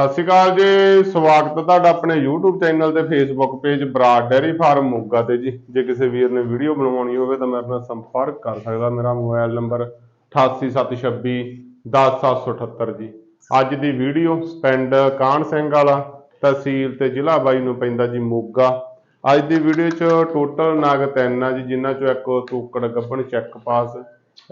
ਸਤਿ ਸ਼੍ਰੀ ਅਕਾਲ ਜੀ, ਸਵਾਗਤ ਹੈ ਤੁਹਾਡਾ ਆਪਣੇ YouTube ਚੈਨਲ ਤੇ Facebook page Brar dairy farm Moga ਤੇ ਜੀ। ਜੇ ਕਿਸੇ ਵੀਰ ਨੇ ਵੀਡੀਓ ਬਣਵਾਉਣੀ ਹੋਵੇ ਤਾਂ ਮੇਰੇ ਨਾਲ ਸੰਪਰਕ ਕਰ ਸਕਦਾ। ਮੇਰਾ ਮੋਬਾਈਲ ਨੰਬਰ 8876 10778 ਜੀ। ਅੱਜ ਦੀ ਵੀਡੀਓ ਪਿੰਡ ਕਾਹਨ ਸਿੰਘ ਵਾਲਾ, ਤਹਿਸੀਲ ਤੇ ਜ਼ਿਲ੍ਹਾ ਬਾਈ ਨੂੰ ਪੈਂਦਾ ਜੀ ਮੋਗਾ। ਅੱਜ ਦੀ ਵੀਡੀਓ 'ਚ ਟੋਟਲ ਨਾਗ ਤਿੰਨ ਆ ਜੀ, ਜਿਨ੍ਹਾਂ 'ਚੋਂ ਇੱਕ ਤੋਕੜ ਗੱਬਣ ਚੈੱਕ ਪਾਸ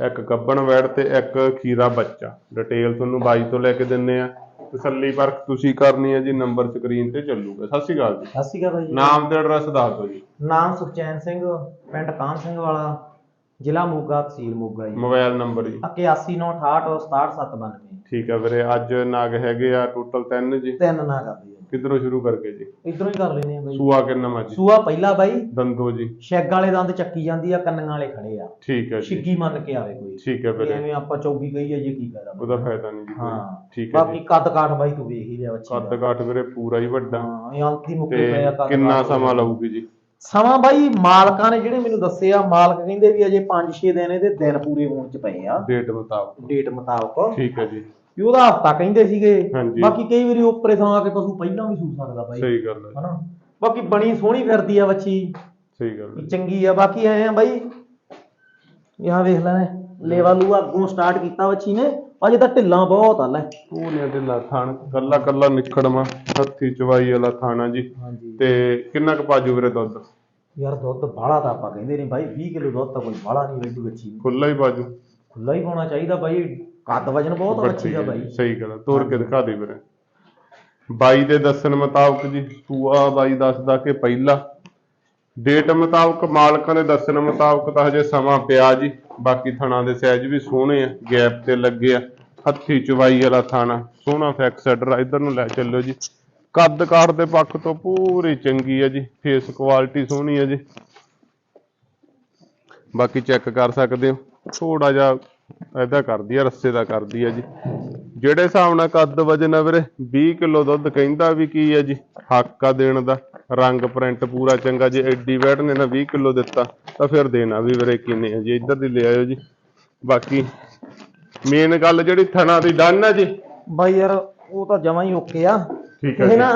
ਇੱਕ ਗੱਬਣ ਵੈੜ ਤੇ ਇੱਕ ਖੀਰਾ ਬੱਚਾ। ਡਿਟੇਲ ਤੁਹਾਨੂੰ ਬਾਈ ਤੋਂ ਲੈ ਕੇ ਦਿੰਨੇ ਆ। ਤਸੱਲੀ ਪਰਖ ਤੁਸੀਂ ਕਰਨੀ ਹੈ ਜੀ ਨੰਬਰ ਸਕਰੀਨ ਤੇ ਚੱਲੂਗਾ। ਸਤਿ ਸ਼੍ਰੀ ਅਕਾਲ ਜੀ। ਸਤਿ ਸ਼੍ਰੀ ਅਕਾਲ ਭਾਈ ਨਾਮ ਤੇ ਐਡਰੈਸ ਦੱਸ ਦਿਓ ਜੀ। ਨਾਮ ਸੁਖਚੈਨ ਸਿੰਘ ਪਿੰਡ ਕਾਨ ਸਿੰਘ ਵਾਲਾ ਜ਼ਿਲ੍ਹਾ ਮੋਗਾ ਤਹਿਸੀਲ ਮੋਗਾ ਜੀ। ਮੋਬਾਈਲ ਨੰਬਰ ਜੀ। 8198686792 ਠੀਕ ਹੈ ਵੀਰੇ ਅੱਜ ਨਗ ਹੈਗੇ ਆ ਟੋਟਲ ਤਿੰਨ ਜੀ। ਤਿੰਨ ਨਾ ਕਰਦੀ ਹੈ ਕਿੱਧਰੋਂ ਸ਼ੁਰੂ ਕਰਕੇ ਜੀ? ਇਧਰੋਂ ਹੀ ਕਰ ਲੈਨੇ ਆ ਬਾਈ। ਸੂਆ ਕਿੰਨਾ ਮਾ ਜੀ ਸੂਆ ਪਹਿਲਾ ਬਾਈ। ਦੰਦੋ ਜੀ। ਸ਼ੈਗ ਵਾਲੇ ਦੰਦ ਚੱਕੀ ਜਾਂਦੀ ਆ ਕੰਨਾਂ ਵਾਲੇ ਖੜੇ ਆ। ਠੀਕ ਹੈ ਜੀ। ਛਿੱਗੀ ਮੰਨ ਕੇ ਆਵੇ ਕੋਈ। ਠੀਕ ਹੈ ਵੀਰੇ ਐਵੇਂ ਆਪਾਂ ਚੌਗੀ ਕਹੀਏ ਜੇ ਕੀ ਕਹਦਾ ਉਹਦਾ ਫਾਇਦਾ ਨਹੀਂ ਜੀ ਕੋਈ। ਹਾਂ। ਠੀਕ ਹੈ ਬਾਕੀ ਜੀ ਕੱਦ ਕਾਠ ਬਾਈ ਤੂੰ ਵੇਖ ਹੀ ਲਿਆ ਬੱਚੀ ਕੱਦ ਕਾਠ ਵੀਰੇ ਪੂਰਾ ਹੀ ਵੱਡਾ। ਹਾਂ ਇਹ ਅੰਤੀ ਮੁੱਕੇ ਤੇ ਪਏ ਆ ਕੱਦ ਕਿੰਨਾ ਕਾਠ। ਸਮਾਂ ਲਊਗੀ ਜੀ? ਸਮਾਂ ਬਾਈ ਮਾਲਕਾਂ ਨੇ ਜਿਹੜੇ ਮੈਨੂੰ ਦੱਸੇ ਆ ਮਾਲਕ ਕਹਿੰਦੇ ਵੀ ਅਜੇ 5-6 ਦਿਨ ਇਹਦੇ ਦਿਨ ਪੂਰੇ ਹੋਣ ਚ ਪਏ ਆ। ਡੇਟ ਮੁਤਾਬਕ। ਡੇਟ ਮੁਤਾਬਕ। ਠੀਕ ਹੈ ਜੀ। ਵੀ ਉਹਦਾ ਹਫਤਾ ਕਹਿੰਦੇ ਸੀਗੇ। ਹਾਂਜੀ। ਬਾਕੀ ਕਈ ਵਾਰੀ ਉੱਪਰੇ ਥਾਂ ਆ ਕੇ ਪਸ਼ੂ ਪਹਿਲਾਂ ਵੀ ਸੂ ਸਕਦਾ ਬਾਈ। ਸਹੀ ਗੱਲ ਹੈ। ਹਨਾ? ਬਾਕੀ ਬਣੀ ਸੋਹਣੀ ਫਿਰਦੀ ਆ ਬੱਚੀ। ਸਹੀ ਗੱਲ ਹੈ। ਚੰਗੀ ਆ। ਬਾਕੀ ਐ ਆ ਬਾਈ। ਯਾਹ ਵੇਖ ਲੈ ਲੇਵਾ ਲੂਆ ਅੱਗੋਂ ਸਟਾਰਟ ਕੀਤਾ ਬੱਚੀ ਨੇ। ਅਜੇ ਤਾਂ ਢਿੱਲਾਂ ਬਹੁਤ ਆ ਲੈ। ਉਹ ਨੇ ਢਿੱਲਾ ਥਾਣ ਕੱਲਾ ਕੱਲਾ ਨਿਖੜਵਾ ਹੱਥੀ ਚਵਾਈ ਵਾਲਾ ਥਾਣਾ ਜੀ। ਹਾਂਜੀ। ਤੇ ਕਿੰਨਾ ਕੁ ਪਾਜੂ ਵੀਰੇ ਦੁੱਧ? ਯਾਰ ਦੁੱਧ ਬਾਹਲਾ ਤਾਂ ਆਪਾਂ ਕਹਿੰਦੇ ਨੇ ਬਾਈ। 20 ਕਿਲੋ ਦੁੱਧ ਤਾਂ ਕੋਈ ਬਾਹਲਾ ਨਹੀਂ ਵੈਡੂ ਬੱਚੀ। ਨੂੰ ਖੁੱਲਾ ਹੀ ਬਾਜੂ ਖੁੱਲਾ ਹੀ ਪਾਉਣਾ ਚਾਹੀਦਾ ਬਾਈ। ਕੱਦ ਵਜਨ ਬਹੁਤ ਆ ਬੱਚੀ ਦਾ ਬਾਈ। ਸਹੀ ਗੱਲ ਹੈ ਤੋੜ ਕੇ ਦਿਖਾ ਦੇ ਵੀਰੇ। ਬਾਈ ਦੇ ਦੱਸਣ ਮੁਤਾਬਕ ਜੀ ਸੂਆ ਬਾਈ ਦੱਸਦਾ ਕਿ ਪਹਿਲਾ। ਡੇਟ ਮੁਤਾਬਕ ਮਾਲਕਾਂ ਦੇ ਦੱਸਣ ਮੁਤਾਬਕ ਤਾਂ ਹਜੇ ਸਮਾਂ ਪਿਆ ਜੀ ਬਾਕੀ ਥਣਾ ਦੇ ਸਾਈਜ਼ ਵੀ ਸੋਹਣੇ ਆ ਗੈਪ ਤੇ ਲੱਗੇ ਆ। ਹੱਥੀ ਚਵਾਈ ਵਾਲਾ ਥਾਣਾ ਸੋਹਣਾ ਫੈਕਸੈਡਰ ਇਧਰ ਨੂੰ ਲੈ ਚੱਲਿਓ ਜੀ। ਕੱਦ ਕਾਠ ਦੇ ਪੱਖ ਤੋਂ ਪੂਰੀ ਚੰਗੀ ਹੈ ਜੀ ਫੇਸ ਕੁਆਲਿਟੀ ਸੋਹਣੀ ਹੈ ਜੀ। ਬਾਕੀ ਚੈੱਕ ਕਰ ਸਕਦੇ ਹੋ ਥੋੜਾ ਜਿਹਾ ਐਦਾ ਕਰਦੀ ਆ ਰੱਸੇ ਦਾ ਕਰਦੀ ਆ ਜੀ। ਜਿਹੜੇ ਹਿਸਾਬ ਨਾਲ ਕੱਦ ਵਜਨ ਆ ਵੀਰੇ 20 ਕਿਲੋ ਦੁੱਧ ਕਹਿੰਦਾ ਵੀ ਕੀ ਆ ਜੀ ਹੱਕ ਆ ਦੇਣ ਦਾ। ਰੰਗ ਪ੍ਰਿੰਟ ਪੂਰਾ ਚੰਗਾ ਜੇ ਐਡੀ ਵੈਟ ਨੇ ਨਾ 20 ਕਿਲੋ ਦਿੱਤਾ ਤਾਂ ਫਿਰ ਦੇਣਾ ਵੀ ਵੀਰੇ ਕਿੰਨੇ ਆ ਜੀ ਇੱਧਰ ਦੀ ਲੈ ਆਇਓ ਜੀ। ਬਾਕੀ ਮੇਨ ਗੱਲ ਜਿਹੜੀ ਥਣਾ ਦੀ ਡਨ ਆ ਜੀ। ਬਾਈ ਯਾਰ ਉਹ ਤਾਂ ਜਮਾਂ ਹੀ ਓਕੇ ਆ। ਠੀਕ ਹੈ ਇਹ ਨਾ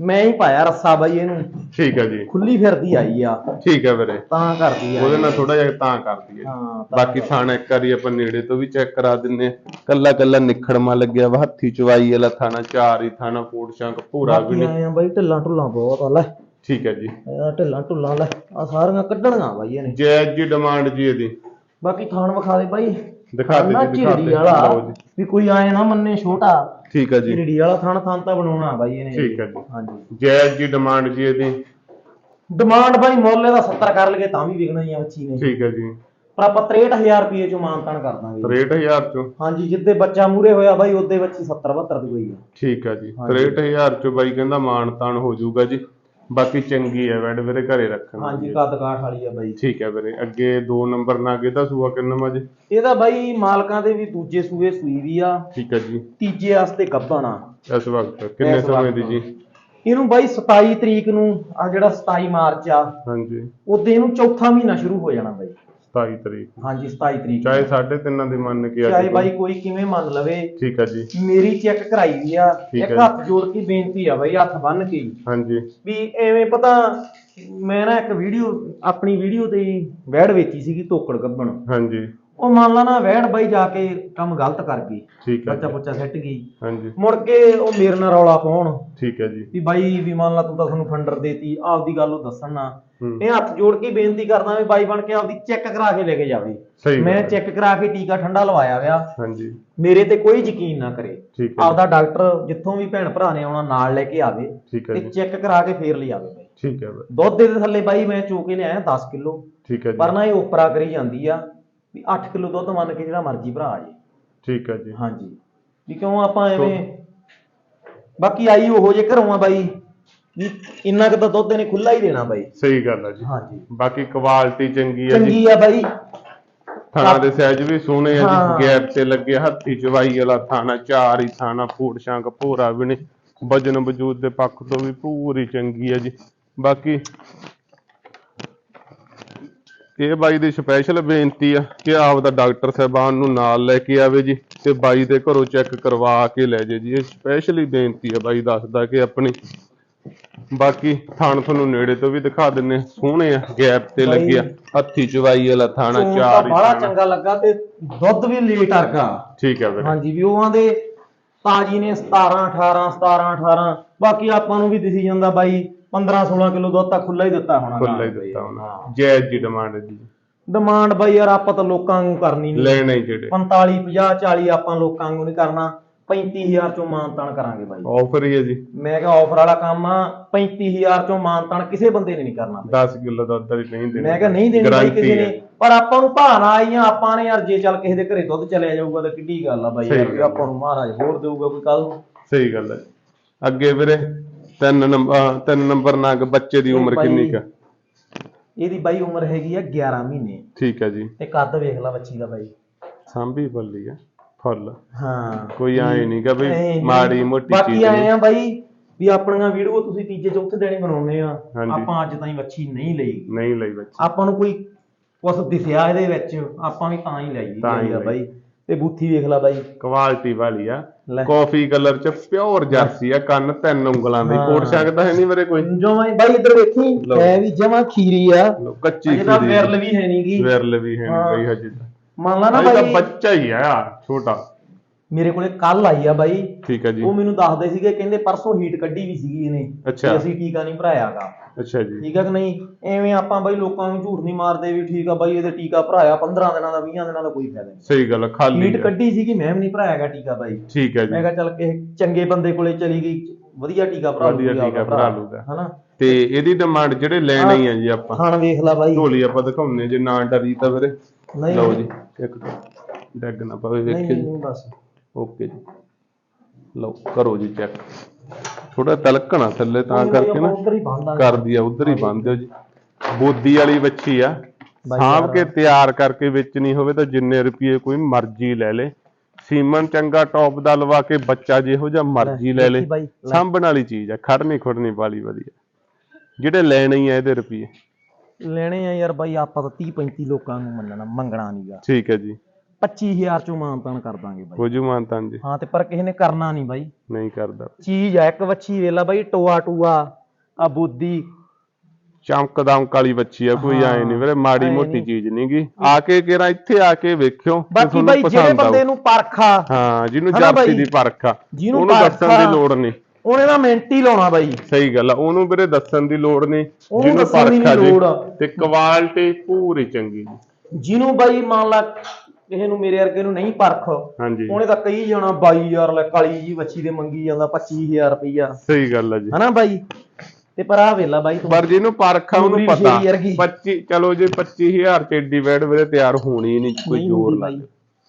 ਮੈਂ ਹੀ ਪਾਇਆ ਰੱਸਾ ਬਾਈ ਇਹਨੂੰ। ਠੀਕ ਹੈ ਜੀ। ਖੁੱਲੀ ਫਿਰਦੀ ਆਈ ਆ। ਠੀਕ ਹੈ ਵੀਰੇ। ਤਾਂ ਕਰਦੀ ਆ ਉਹਦੇ ਨਾਲ ਥੋੜਾ ਜਿਹਾ ਤਾਂ ਕਰਦੀ ਹੈ ਹਾਂ ਤਾਂ ਬਾਕੀ ਥਾਣਾ ਇੱਕ ਵਾਰੀ ਆਪਾਂ ਨੇੜੇ ਤੋਂ ਵੀ ਚੈੱਕ ਕਰਾ ਦਿੰਨੇ ਆ ਕੱਲਾ ਕੱਲਾ ਨਿਖੜਮਾ ਲੱਗਿਆ ਵਾ ਹੱਥੀ ਚਵਾਈ ਵਾਲਾ ਥਾਣਾ ਚਾਰ ਹੀ ਥਾਣਾ ਫੋੜ ਸ਼ੰਕ ਪੂਰਾ ਵੀ ਬਾਕੀ ਆਏ ਆ ਬਾਈ ਢਿੱਲਾਂ ਢੁੱਲਾਂ ਬਹੁਤ ਆ ਲੈ। ਠੀਕ ਹੈ ਜੀ। ਇਹਦਾ ਢਿੱਲਾਂ ਢੁੱਲਾਂ ਲੈ। ਆ ਸਾਰੀਆਂ ਕੱਢਣੀਆਂ ਬਾਈ ਇਹਨੇ। ਜੈਜ ਜੀ ਡਿਮਾਂਡ ਜੀ ਇਹਦੀ। ਬਾਕੀ ਥਾਣ ਵਿਖਾ ਦੇ ਬਾਈ। ਦਿਖਾ ਦੇ ਨਾ ਜੀ ਦਿਖਾ ਵਾਲਾ ਲਓ ਜੀ। ਵੀ ਕੋਈ ਆਏ ਨਾ ਮੰਨੇ ਛੋਟਾ। ਠੀਕ ਹੈ ਜੀ। ਝਿਰੜੀ ਵਾਲਾ ਥਾਣ ਤਾਂ ਬਣਾਉਣਾ ਬਾਈ ਇਹਨੇ। ਠੀਕ ਹੈ ਜੀ। ਹਾਂਜੀ। ਜੈਜ ਜੀ ਡਿਮਾਂਡ ਜੀ ਇਹਦੀ। ਡਿਮਾਂਡ ਬਾਈ ਮੁੱਲ ਇਹਦਾ 70 ਕਰ ਲਗੇ ਤਾਂ ਵੀ ਵਿਕਣਾ ਹੀ ਆ ਬੱਚੀ ਨੇ। ਠੀਕ ਹੈ ਜੀ। ਪਰ ਆਪਾਂ 63000 ਰੁਪਏ ਚੋਂ ਮਾਨਤਾਨ ਕਰ ਦਾਂਗੇ। 63000 ਚੋਂ? ਹਾਂਜੀ ਜਿੱਦੇ ਬੱਚਾ ਮੂਰੇ ਹੋਇਆ ਬਾਈ ਉਹਦੇ ਬੱਚੀ 70 72 ਦੀ ਹੋਈ ਆ। ਠੀਕ ਹੈ ਜੀ। ਹਾਂਜੀ। 63000 ਚੋਂ ਬਾਈ ਕਹਿੰਦਾ ਮਾਣ ਤਾਣ ਹੋ ਜਾਊਗਾ ਜੀ। ਬਾਕੀ ਚੰਗੀ ਹੈ ਵੈਡ ਵੀਰੇ ਘਰੇ ਰੱਖਣ ਹਾਂਜੀ। ਕੱਦ ਕਾਠ ਵਾਲੀ ਆ ਬਾਈ। ਠੀਕ ਹੈ ਵੀਰੇ ਅੱਗੇ ਦੋ ਨੰਬਰ ਨਾ ਅੱਗੇ ਦਾ ਸੂਆ ਕਿੰਨਾ ਮਾ ਜੀ? ਇਹਦਾ ਬਾਈ ਮਾਲਕਾਂ ਦੇ ਵੀ ਦੂਜੇ ਸੂਏ ਸੂਈ ਵੀ ਆ। ਠੀਕ ਹੈ ਜੀ। ਤੀਜੇ ਵਾਸਤੇ ਗੱਭਣਾ ਇਸ ਵਕਤ ਕਿੰਨੇ ਇਸ ਸਮੇਂ ਦੀ ਵਕਤ। ਜੀ? ਇਹਨੂੰ ਬਾਈ 27 ਤਰੀਕ ਨੂੰ ਆ ਜਿਹੜਾ 27 ਮਾਰਚ ਆ ਹਾਂਜੀ। ਉਦੋਂ ਇਹਨੂੰ ਚੌਥਾ ਮਹੀਨਾ ਸ਼ੁਰੂ ਹੋ ਜਾਣਾ ਬਾਈ। 27 ਤਰੀਕ ਹਾਂਜੀ 27 ਤਰੀਕ ਚਾਹੇ 3.5 ਦੀ ਮੰਨ ਕੇ ਆ ਚਾਹੇ ਜਾਓ। ਬਾਈ ਕੋਈ ਕਿਵੇਂ ਮੰਨ ਲਵੇ ਠੀਕ ਹੈ ਜੀ ਮੇਰੀ ਚੈੱਕ ਕਰਾਈ ਵੀ ਆ ਠੀਕ ਇੱਕ ਹੈ। ਹੱਥ ਜੋੜ ਕੇ ਬੇਨਤੀ ਆ ਬਾਈ ਹੱਥ ਬੰਨ ਕੇ ਹੀ। ਹਾਂਜੀ ਵੀ ਐਵੇਂ ਪਤਾ ਮੈਂ ਨਾ ਇੱਕ ਵੀਡੀਓ ਆਪਣੀ ਵੀਡੀਓ ਤੇ ਹੀ ਵੈੜ ਵੇਚੀ ਸੀਗੀ ਤੋਕੜ ਗੱਬਣ ਹਾਂਜੀ ਉਹ ਮੰਨ ਲਾ ਨਾ ਵੈੜ ਬਾਈ ਜਾ ਕੇ ਕੰਮ ਗਲਤ ਕਰ ਗਈ। ਠੀਕ ਹੈ ਬੱਚਾ ਬੱਚਾ ਸੱਟ ਗਈ। ਹਾਂਜੀ। ਮੁੜ ਕੇ ਉਹ ਮੇਰੇ ਨਾਲ ਰੌਲਾ ਪਾਉਣ। ਠੀਕ ਹੈ ਜੀ। ਵੀ ਬਾਈ ਵੀ ਮੰਨ ਲਾ ਤੂੰ ਤਾਂ ਤੁਹਾਨੂੰ ਫੰਡਰ ਦੇਤੀ ਆਪਦੀ ਗੱਲ ਉਹ ਦੱਸਣ ਨਾ। ਇਹ ਹੱਥ ਜੋੜ ਕੇ ਬੇਨਤੀ ਕਰਦਾ ਵੀ ਬਾਈ ਬਣ ਕੇ ਆਪਦੀ ਚੈੱਕ ਕਰਾ ਕੇ ਲੈ ਕੇ ਜਾਵੇ। ਮੈਂ। ਚੈੱਕ ਕਰਾ ਕੇ ਟੀਕਾ ਠੰਡਾ ਲਵਾਇਆ ਵਿਆ ਹਾਂਜੀ। ਮੇਰੇ ਤੇ ਕੋਈ ਯਕੀਨ ਨਾ ਕਰੇ। ਆਪਦਾ ਡਾਕਟਰ ਜਿੱਥੋਂ ਵੀ ਭੈਣ ਭਰਾ ਨੇ ਆਉਣਾ ਨਾਲ ਲੈ ਕੇ ਆਵੇ ਤੇ ਚੈੱਕ ਕਰਾ ਕੇ ਫੇਰ ਲਈ ਆਵੇ ਠੀਕ ਹੈ ਬਾਈ, ਦੁੱਧ ਦੇ ਥੱਲੇ ਬਾਈ ਮੈਂ ਚੋ ਕੇ ਲਿਆਇਆ 10 ਕਿਲੋ। ਠੀਕ ਹੈ ਪਰ ਜੀ ਨਾ ਇਹ ਉਪਰਾ ਕਰੀ ਜਾਂਦੀ ਆ। ਵੀ 8 ਕਿਲੋ ਦੁੱਧ ਮੰਨ ਕੇ ਜਿਹੜਾ ਮਰਜ਼ੀ ਭਰਾ ਆ ਜੇ ਠੀਕ ਹੈ ਜੀ। ਹਾਂਜੀ। ਵੀ ਕਿਉਂ ਆਪਾਂ ਐਵੇਂ ਬਾਕੀ ਆਈ ਉਹੋ ਜੇ ਘਰੋਂ ਆ ਬਾਈ। ਵੀ ਇੰਨਾ ਕੁ ਤਾਂ ਦੁੱਧ ਇਹਨੇ ਖੁੱਲਾ ਹੀ ਦੇਣਾ ਬਾਈ। ਸਹੀ ਗੱਲ ਹੈ ਜੀ। ਹਾਂਜੀ। ਬਾਕੀ ਕੁਆਲਿਟੀ ਚੰਗੀ ਹੈ ਜੀ। ਚੰਗੀ ਆ ਬਾਈ। ਥਾਣਾ ਦੇ ਸਾਈਜ਼ ਵੀ ਸੋਹਣੇ ਆ ਹਾਂ। ਜੀ ਗੈਪ ਤੇ ਲੱਗੇ ਹੱਥੀ ਚਵਾਈ ਵਾਲਾ ਥਾਣਾ ਚਾਰ ਹੀ ਥਾਣਾ ਫੂਟ ਸ਼ਾਂਕ ਭੋਰਾ ਵੀ ਨਹੀਂ। ਵਜਨ ਵਜੂਦ ਦੇ ਪੱਖ ਤੋਂ ਵੀ ਪੂਰੀ ਚੰਗੀ ਹੈ ਜੀ। ਬਾਕੀ ਇਹ ਬਾਈ ਦੀ ਸਪੈਸ਼ਲ ਬੇਨਤੀ ਆ ਕਿ ਆਪ ਦਾ ਡਾਕਟਰ ਸਾਹਿਬਾਨ ਨੂੰ ਨਾਲ ਲੈ ਕੇ ਆਵੇ ਜੀ ਤੇ ਬਾਈ ਦੇ ਘਰੋਂ ਚੈੱਕ ਕਰਵਾ ਕੇ ਲੈ ਜੇ ਜੀ ਇਹ ਸਪੈਸ਼ਲੀ ਬੇਨਤੀ ਹੈ ਬਾਈ ਦੱਸਦਾ ਕਿ ਆਪਣੀ ਬਾਕੀ ਥਾਣ ਤੁਹਾਨੂੰ ਨੇੜੇ ਤੋਂ ਵੀ ਦਿਖਾ ਦਿੰਨੇ ਆ। ਸੋਹਣੇ ਆ ਗੈਪ ਤੇ ਲੱਗਿਆ ਹੱਥੀ ਚਵਾਈ ਵਾਲਾ ਥਾਣਾ ਚਾਰ ਹੀ ਬੜਾ। ਚੰਗਾ ਲੱਗਾ ਤੇ ਦੁੱਧ ਵੀ ਲੇਟ ਅਰਗਾ ਠੀਕ ਹੈ ਵੀਰੇ ਹਾਂਜੀ ਵੀ ਉਹਾਂ ਦੇ ਤਾਜੀ ਨੇ 17 18 17 18 ਬਾਕੀ ਆਪਾਂ ਨੂੰ ਵੀ ਦਿਸੀ ਜਾਂਦਾ ਬਾਈ 15 16 ਕਿਲੋ ਦੁੱਧ ਤਾਂ ਖੁੱਲਾ ਹੀ ਦਿੱਤਾ ਹੋਣਾ ਖੁੱਲਾ ਹੀ ਦਿੱਤਾ ਉਹਨਾਂ ਜਾਇਜ਼ ਜੀ ਡਿਮਾਂਡ ਹੈ ਜੀ। ਡਿਮਾਂਡ ਬਾਈ ਯਾਰ ਆਪਾਂ ਤਾਂ ਲੋਕਾਂ ਨੂੰ ਕਰਨੀ ਨਹੀਂ ਲੈਣੇ ਹੀ ਜਿਹੜੇ। 45 50 40 ਆਪਾਂ ਲੋਕਾਂ ਨੂੰ ਨਹੀਂ ਕਰਨਾ। 35000 ਚੋਂ ਮਾਨਤਾਨ ਕਰਾਂਗੇ ਬਾਈ। ਆਫਰ ਹੀ ਹੈ ਜੀ। ਮੈਂ ਕਿਹਾ ਆਫਰ ਵਾਲਾ ਕੰਮ ਆ 35000 ਚੋਂ ਮਾਨਤਾਨ ਕਿਸੇ ਬੰਦੇ ਨੇ ਨਹੀਂ ਕਰਨਾ 10 ਕਿਲੋ ਦੁੱਧ ਵਾਲੀ ਨਹੀਂ ਦੇਣੀ। ਮੈਂ ਕਿਹਾ ਨਹੀਂ ਦੇਣੀ ਬਾਈ ਕਿਸੇ। ਨੇ। ਪਰ ਆਪਾਂ ਨੂੰ ਭਾਣਾ ਆਈਆਂ ਆਪਾਂ ਨੇ ਯਾਰ ਜੇ ਚੱਲ ਕਿਸੇ ਦੇ ਘਰੇ ਦੁੱਧ ਚਲਿਆ ਜਾਊਗਾ ਤਾਂ ਕਿੱਡੀ ਗੱਲ ਆ ਬਾਈ ਯਾਰ ਆਪਾਂ ਨੂੰ ਮਹਾਰਾਜ ਹੋਰ ਦੇਊਗਾ ਕੋਈ ਕੱਲ ਨੂੰ ਸਹੀ ਗੱਲ ਹੈ। ਅੱਗੇ ਵੀਰੇ ਤਿੰਨ ਨੰਬਰ ਤਿੰਨ ਨੰਬਰ ਨਾਗ ਬੱਚੇ ਦੀ ਉਮਰ ਕਿੰਨੀ ਕੁ? ਇਹਦੀ ਬਾਈ ਉਮਰ ਹੈਗੀ ਆ 11 ਮਹੀਨੇ। ਠੀਕ ਹੈ ਜੀ। ਤੇ ਕੱਦ ਵੇਖ ਲੈ ਬੱਚੀ ਦਾ ਬਾਈ। ਸਾਂਭੀ ਬੱਲੀ ਹੈ। ਫੁੱਲ। ਹਾਂ। ਕੋਈ ਐ ਨਹੀਂ ਕਿ ਐਂ ਬਈ। ਮਾੜੀ ਮੋਟੀ ਬਾਕੀ ਚੀਜ਼ ਆਏ ਨਹੀਂ। ਆ ਬਾਈ ਵੀ ਆਪਣੀਆਂ ਵੀਡੀਓ ਤੁਸੀਂ ਤੀਜੇ ਚੌਥੇ ਦਿਨ ਹੀ ਬਣਾਉਣੇ ਆ। ਹਾਂਜੀ। ਆਪਾਂ ਅੱਜ ਤਾਈਂ ਵੱਛੀ ਨਹੀਂ ਲਈ। ਨਹੀਂ ਲਈ ਬੱਚੀ ਆਪਾਂ ਨੂੰ ਕੋਈ ਕੁਛ ਦਿਸਿਆ ਇਹਦੇ ਵਿੱਚ ਆਪਾਂ ਵੀ ਤਾਂ ਹੀ ਲਈ ਤਾਂ ਹੀ ਲਈ। ਬਾਈ। ਤੇ ਬੂਥੀ ਵੇਖ ਲੈ ਬਾਈ। ਕੁਆਲਿਟੀ ਵਾਲੀ ਆ। ਲੈ। ਕਾਫੀ ਕਲਰ ਚ ਪਿਓਰ ਜਰਸੀ ਆ ਕੰਨ ਤਿੰਨ ਉਂਗਲਾਂ ਦੇ। ਹਾਂ। ਕੋਟ ਸਕਦਾ ਹੈ ਨਹੀਂ ਵੀਰੇ ਕੋਈ। ਜਮਾਂ ਹੀ ਬਾਈ ਇੱਧਰ ਵੇਖੀ ਲਓ। ਹੈ ਵੀ ਜਮਾ ਖੀਰੀ ਆ। ਲਓ, ਕੱਚੀ ਖੀਰੀ। ਵਿਰਲ ਵੀ ਹੈ ਨਹੀਂਗੀ ਵਿਰਲ ਵੀ ਹੈ ਹਾਂ। ਨਹੀਂ ਬਈ ਹਜੇ ਤਾਂ। ਮੰਨ ਲਾ ਨਾ ਅਜੇ ਤਾਂ ਬਾਈ। ਬੱਚਾ ਹੀ ਆ। ਛੋਟਾ। ਮੇਰੇ ਕੋਲੇ ਕੱਲ ਆਈ ਆ ਬਾਈ। ਠੀਕ ਹੈ ਜੀ। ਉਹ ਮੈਨੂੰ ਦੱਸਦੇ ਸੀਗੇ ਕਹਿੰਦੇ ਪਰਸੋਂ ਹੀਟ ਕੱਢੀ ਵੀ ਸੀਗੀ ਇਹਨੇ ਅੱਛਾ। ਅਸੀਂ ਟੀਕਾ ਨਹੀਂ ਭਰਾਇਆਗਾ। ਅੱਛਾ ਜੀ। ਠੀਕ ਆ ਕਿ ਨਹੀਂ? ਐਵੇਂ ਆਪਾਂ ਬਾਈ ਲੋਕਾਂ ਨੂੰ ਝੂਠ ਨਹੀਂ ਮਾਰਦੇ ਵੀ ਠੀਕ ਆ ਬਾਈ ਇਹਦੇ ਟੀਕਾ ਭਰਾਇਆ 15 ਦਿਨਾਂ ਦਾ 20 ਦਿਨਾਂ ਦਾ ਕੋਈ ਫਾਇਦਾ ਨਹੀਂ। ਸਹੀ ਗੱਲ ਖਾਲੀ ਹੀਟ। ਕੱਢੀ ਸੀਗੀ ਮੈਂ ਵੀ ਨਹੀਂ ਭਰਾਇਆਗਾ ਟੀਕਾ ਬਾਈ। ਠੀਕ ਹੈ ਮੈਂ ਜੀ ਕਿਹਾ ਚੱਲ ਕਿਸੇ ਚੰਗੇ ਬੰਦੇ ਕੋਲੇ ਚਲੀ ਗਈ ਵਧੀਆ ਟੀਕਾ ਭਰਾ ਵਧੀਆ ਲੂਗਾ ਟੀਕਾ ਆਪਣਾ ਭਰਾ ਲੂਗਾ। ਹਨਾ? ਤੇ ਇਹਦੀ ਡਿਮਾਂਡ ਜਿਹੜੇ ਲੈਣੇ ਹੀ ਆ ਜੀ ਆਪਾਂ। ਖਾਣ ਵੇਖ ਲੈ ਬਾਈ। ਢੋਲੀ ਆਪਾਂ ਦਿਖਾਉਂਦੇ ਜੇ ਨਾ ਡਰੀ ਤਾਂ ਨਹੀਂ। ਲਓ ਜੀ ਇੱਕ ਡੈਗ ਨਾ ਪਵੇ ਨਹੀਂ ਨਹੀਂ ਜੀ। ਨਹੀਂ ਬਸ। ਓਕੇ ਜੀ। ਲਓ ਕਰੋ ਜੀ ਚੈੱਕ। ਥੋੜਾ ਤਲਕਣਾ ਥੱਲੇ ਤਾਂ ਕਰਕੇ ਨਾ। ਉਧਰ ਹੀ ਬੰਦਾ ਕਰਦੀ ਆ ਉਧਰ ਹੀ ਬੰਨ ਦਿਓ ਜੀ। ਬੋਦੀ ਵਾਲੀ ਵੱਛੀ ਆ। ਸਾਂਭ ਕੇ ਤਿਆਰ ਕਰਕੇ ਵੇਚਣੀ ਹੋਵੇ ਤਾਂ ਜਿੰਨੇ ਰੁਪਏ ਕੋਈ ਮਰਜ਼ੀ ਲੈ ਲੇ। ਸੀਮਨ ਚੰਗਾ ਟੌਪ ਦਾ ਲਵਾ ਕੇ ਬੱਚਾ ਜਿਹੋ ਜਿਹਾ ਮਰਜ਼ੀ ਲੈ ਲੇ। ਬਾਈ, ਲੈ। ਸਾਂਭਣ ਵਾਲੀ ਚੀਜ਼ ਆ ਖੜਨੀ ਖੁੜਨੀ ਵਾਲੀ ਵਧੀਆ। ਜਿਹੜੇ ਲੈਣੇ ਹੀ ਆ ਇਹਦੇ ਰੁਪਏ ਲੈਣੇ ਆ ਯਾਰ ਬਾਈ ਆਪਾਂ ਤਾਂ 30 35 ਲੋਕਾਂ ਨੂੰ ਮੰਨਣਾ ਮੰਗਣਾ ਨਹੀਂਗਾ ਠੀਕ ਹੈ ਜੀ। 25000 ਚੋਂ ਮਾਨਤਾਨ ਕਰ ਦਾਂਗੇ ਬਾਈ। ਹੋ ਜੂ ਮਾਨਤਾਨ ਜੀ। ਹਾਂ ਤੇ ਪਰ ਕਿਸੇ ਨੇ ਕਰਨਾ ਨਹੀਂ ਬਾਈ। ਨਹੀਂ ਕਰਦਾ। ਚੀਜ਼ ਆ ਇੱਕ ਵੱਛੀ ਵੇਲਾ ਬਾਈ ਟੋਆ ਟੂਆ ਆ ਬੁੱਧੀ ਚਮਕ ਦਮਕ ਵਾਲੀ ਬੱਚੀ ਆ ਕੋਈ ਐ ਨਹੀਂ ਵੀਰੇ ਮਾੜੀ ਮੋਟੀ। ਚੀਜ਼ ਨਹੀਂਗੀ ਆ ਕੇ ਕਿਹੜਾ ਇੱਥੇ ਆ ਕੇ ਵੇਖਿਓ ਬਾਕੀ ਬਾਈ ਜਿਹੜੇ ਬੰਦੇ ਨੂੰ ਪਰਖਾ ਹਾਂ ਜਿਹਨੂੰ ਬਾਈ? ਦੀ ਪਰਖ ਉਹਨੂੰ ਦੱਸਣ ਦੀ ਲੋੜ ਨਹੀਂ। ਉਹਨੇ ਨਾ ਮਿੰਟ ਹੀ ਲਾਉਣਾ ਬਾਈ। ਸਹੀ ਗੱਲ ਆ ਉਹਨੂੰ ਵੀਰੇ ਦੱਸਣ ਦੀ ਲੋੜ ਨਹੀਂ ਜਿਹਨੂੰ ਪਰਖ ਜੀ। ਤੇ ਕੁਆਲਿਟੀ ਪੂਰੀ ਚੰਗੀ ਜੀ। ਜਿਹਨੂੰ ਬਾਈ ਮੰਨ ਲਾ ਕਿਸੇ ਨੂੰ ਮੇਰੇ ਵਰਗੇ ਨੂੰ ਨਹੀਂ ਪਰਖ। ਹਾਂਜੀ। ਉਹਨੇ ਤਾਂ ਕਈ ਜਾਣਾ 22000 ਲੈ ਕਾਲੀ ਜੀ ਵੱਛੀ ਦੇ ਮੰਗੀ ਜਾਂਦਾ 25000 ਰੁਪਈਆ। ਸਹੀ ਗੱਲ ਆ ਜੀ। ਹਨਾ ਬਾਈ? ਤੇ ਪਰ ਆ ਵੇਲਾ ਬਾਈ ਤੂੰ। ਪਰ ਜਿਹਨੂੰ ਪਰਖ ਆ ਉਹਨੂੰ ਪੂਰੀ ਪਤਾ। ਸ਼ੇਰੀ ਵਰਗੀ। 25 ਚਲੋ ਜੇ 25000 ਚ ਏਡੀ ਵੈਡ ਵੀਰੇ ਤਿਆਰ ਹੋਣੀ ਨਹੀਂ ਕੋਈ ਨਹੀਂ ਜ਼ੋਰ ਹੁੰਦੀ ਲਾ ਬਾਈ।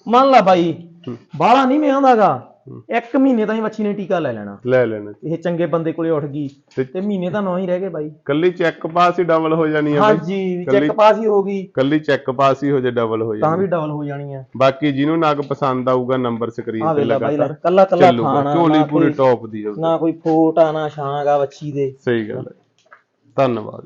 ਮੰਨ ਲਾ ਬਾਈ ਹੂੰ। ਬਾਹਲਾ ਨਹੀਂ ਮੈਂ ਆਂਦਾਗਾ ਹੂੰ। ਇੱਕ ਮਹੀਨੇ ਤਾਈਂ ਵੱਛੀ ਨੇ ਟੀਕਾ ਲੈ ਲੈਣਾ। ਲੈ ਲੈਣਾ। ਇਹ ਚੰਗੇ ਬੰਦੇ ਕੋਲੇ ਉੱਠ ਗਈ ਤੇ ਤੇ ਮਹੀਨੇ ਤਾਂ ਨੌ ਹੀ ਰਹਿ ਗਏ ਬਾਈ। ਕੱਲੀ ਚੈੱਕ ਪਾਸ ਹੀ ਡਬਲ ਹੋ ਜਾਣੀ ਆ ਹਾਂਜੀ ਚੈੱਕ ਪਾਸ ਹੀ ਹੋ ਗਈ। ਕੱਲੀ ਚੈੱਕ ਪਾਸ ਹੀ ਹੋ ਜੇ ਡਬਲ ਹੋ ਤਾਂ ਜਾਣੀ। ਵੀ ਡਬਲ ਹੋ ਜਾਣੀ ਆ। ਬਾਕੀ ਜਿਹਨੂੰ ਨਗ ਪਸੰਦ ਆਊਗਾ ਨੰਬਰ ਸਕਰੀਨ ਤੇ ਲਗਾਤਾਰ ਕੱਲਾ ਕੱਲਾ ਖਾਣਾ ਝੋਲੀ ਪੂਰੀ ਟੌਪ ਦੀ ਨਾ ਕੋਈ ਫੋਟ ਆ ਨਾ ਛਾਂਗਾ ਵੱਛੀ ਦੇ। ਸਹੀ ਗੱਲ ਹੈ ਧੰਨਵਾਦ।